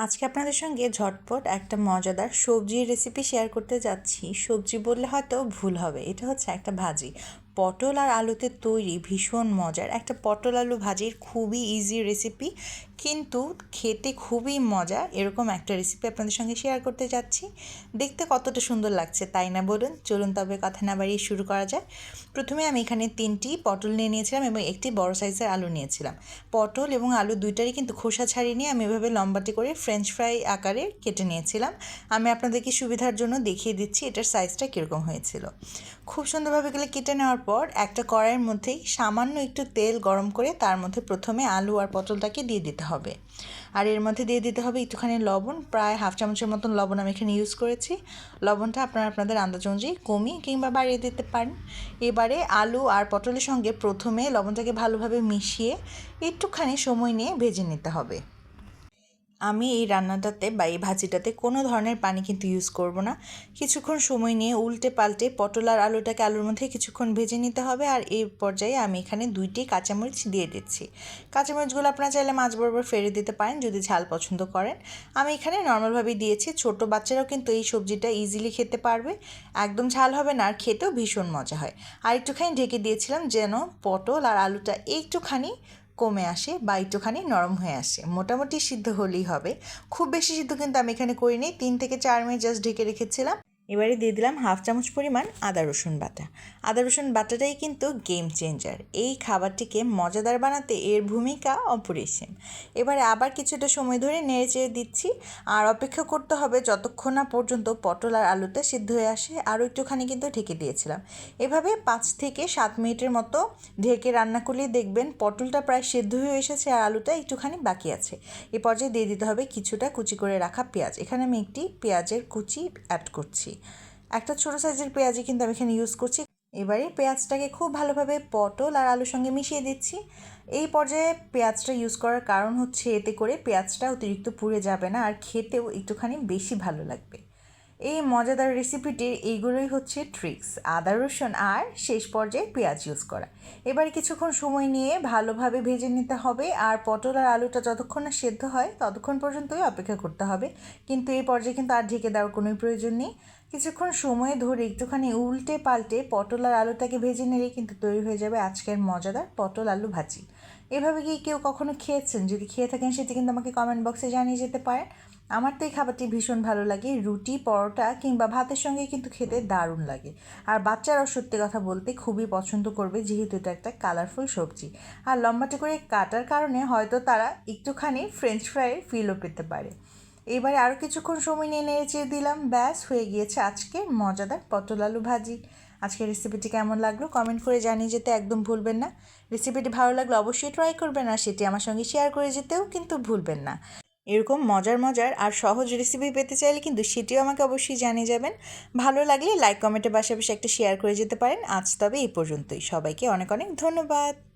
আজকে আপনাদের সঙ্গে ঝটপট একটা মজাদার সবজির রেসিপি শেয়ার করতে যাচ্ছি। সবজি বললে হয়তো ভুল হবে। এটা হচ্ছে একটা ভাজি। পটল আর আলুতে তৈরি ভীষণ মজার। একটা পটল আলু ভাজির খুবই ইজি রেসিপি কিন্তু খেতে খুবই মজা এরকম একটা রেসিপি আপনাদের সঙ্গে শেয়ার করতে যাচ্ছি। দেখতে কতটা সুন্দর লাগছে তাই না বলুন? চলুন তবে কথা না বাড়িয়ে শুরু করা যায় প্রথমে আমি এখানে তিনটি পটল নিয়ে নিয়েছিলাম এবং একটি বড় সাইজের আলু নিয়েছিলাম। পটল এবং আলু দুইটারই কিন্তু খোসা ছাড়িয়ে নিয়ে আমি এভাবে লম্বাটি করে ফ্রেঞ্চ ফ্রাই আকারে কেটে নিয়েছিলাম। আমি আপনাদেরকে সুবিধার জন্য দেখিয়ে দিচ্ছি এটার সাইজটা কীরকম হয়েছিল। খুব সুন্দরভাবে গেলে কেটে নেওয়ার পর একটা কড়াইয়ের মধ্যেই সামান্য একটু তেল গরম করে তার মধ্যে প্রথমে আলু আর পটলটাকে দিয়ে দিতে হবে। আর এর মধ্যে দিয়ে দিতে হবে একটুখানি লবণ, প্রায় হাফ চামচের মতন লবণ আমি এখানে ইউজ করেছি। লবণটা আপনারা আপনাদের আন্দাজ অনুযায়ী কমিয়ে কিংবা বাড়িয়ে দিতে পারেন। এবারে আলু আর পটলের সঙ্গে প্রথমে লবণটাকে ভালোভাবে মিশিয়ে একটুখানি সময় নিয়ে ভেজে নিতে হবে। আমি এই রান্নাটাতে বা এই ভাজিটাতে কোনো ধরনের পানি কিন্তু ইউজ করব না। কিছুক্ষণ সময় নিয়ে উল্টে পাল্টে পটল আর আলুটাকে আলুর মধ্যে কিছুক্ষণ ভেজে নিতে হবে আর এই পর্যায়ে আমি এখানে দুইটি কাঁচামরিচ দিয়ে দিচ্ছি। কাঁচামরিচগুলো আপনারা চাইলে মাছ বরাবর ফেলে দিতে পারেন যদি ঝাল পছন্দ করেন। আমি এখানে নর্মালভাবে দিয়েছি, ছোট বাচ্চারাও কিন্তু এই সবজিটা ইজিলি খেতে পারবে। একদম ঝাল হবে না আর খেতেও ভীষণ মজা হয়। আর একটুখানি ঢেকে দিয়েছিলাম যেন পটল আর আলুটা একটুখানি কমে আসে বা একটুখানি নরম হয়ে আসে। মোটামুটি সিদ্ধ হলেই হবে। খুব বেশি সিদ্ধ কিন্তু আমি এখানে করিনি। তিন থেকে চার মিনিট জাস্ট ঢেকে রেখেছিলাম। এবারে দিয়ে দিলাম হাফ চামচ পরিমাণ আদা রসুন বাটা। আদা রসুন বাটাটাই কিন্তু গেম চেঞ্জার এই খাবারটিকে মজাদার বানাতে এর ভূমিকা অপরিসীম। এবারে আবার কিছুটা সময় ধরে নেড়ে চেড়ে দিচ্ছি। আর অপেক্ষা করতে হবে যতক্ষণ না পর্যন্ত পটল আর আলুটা সিদ্ধ হয়ে আসে। আরও একটুখানি কিন্তু ঢেকে দিয়েছিলাম। এভাবে পাঁচ থেকে সাত মিনিটের মতো ঢেকে রান্না করলেই দেখবেন পটলটা প্রায় সিদ্ধ হয়ে এসেছে আর আলুটা একটুখানি বাকি আছে। এ পর্যায়ে দিয়ে দিতে হবে কিছুটা কুচি করে রাখা পেঁয়াজ। এখানে আমি একটি পেঁয়াজের কুচি অ্যাড করছি। একটা ছোটো সাইজের পেঁয়াজই কিন্তু আমি এখানে ইউজ করছি। এবারে পেঁয়াজটাকে খুব ভালোভাবে পটল আর আলুর সঙ্গে মিশিয়ে দিচ্ছি। এই পর্যায়ে পেঁয়াজটা ইউজ করার কারণ হচ্ছে এতে করে পেঁয়াজটা অতিরিক্ত পুড়ে যাবে না আর খেতেও একটুখানি বেশি ভালো লাগবে। এই মজাদার রেসিপিটির এইগুলোই হচ্ছে ট্রিক্স আদা, রসুন আর শেষ পর্যায়ে পেঁয়াজ ইউজ করা। এবার কিছুক্ষণ সময় নিয়ে ভালোভাবে ভেজে নিতে হবে আর পটল আর আলুটা যতক্ষণ না সেদ্ধ হয় ততক্ষণ পর্যন্তই অপেক্ষা করতে হবে। কিন্তু এই পর্যায়ে কিন্তু আর ঢেকে দেওয়ার কোনো প্রয়োজন নেই। কিছুক্ষণ সময় ধরে একটুখানি উল্টে পাল্টে পটল আর আলুটাকে ভেজে নিলে কিন্তু তৈরি হয়ে যাবে আজকের মজাদার পটল আলু ভাজি। এভাবে কি কেউ কখনো খেয়েছেন? যদি খেয়ে থাকেন সেটি কিন্তু আমাকে কমেন্ট বক্সে জানিয়ে যেতে পারেন। আমার তো এই খাবারটি ভীষণ ভালো লাগে। রুটি, পরোটা কিংবা ভাতের সঙ্গে কিন্তু খেতে দারুণ লাগে। আর বাচ্চারাও সত্যি কথা বলতে খুবই পছন্দ করবে যেহেতু এটা একটা কালারফুল সবজি। আর লম্বাটে করে কাটার কারণে হয়তো তারা একটুখানি ফ্রেঞ্চ ফ্রাইয়ের ফিলও পেতে পারে। এবারে আরও কিছুক্ষণ সময় নিয়ে নেড়ে দিলাম। ব্যাস, হয়ে গিয়েছে আজকে মজাদার পটল আলু ভাজি। আজকের রেসিপিটি কেমন লাগল কমেন্ট করে জানিয়ে যেতে একদম ভুলবেন না। রেসিপিটি ভালো লাগলে অবশ্যই ট্রাই করবেন আর সেটি আমার সঙ্গে শেয়ার করে যেতেও কিন্তু ভুলবেন না। এরকম মজার মজার আর সহজ রেসিপি পেতে চাইলে কিন্তু সেটিও আমাকে অবশ্যই জানিয়ে যাবেন। ভালো লাগলে লাইক কমেন্টের পাশাপাশি একটা শেয়ার করে যেতে পারেন। আজ তবে এই পর্যন্তই। সবাইকে অনেক অনেক ধন্যবাদ।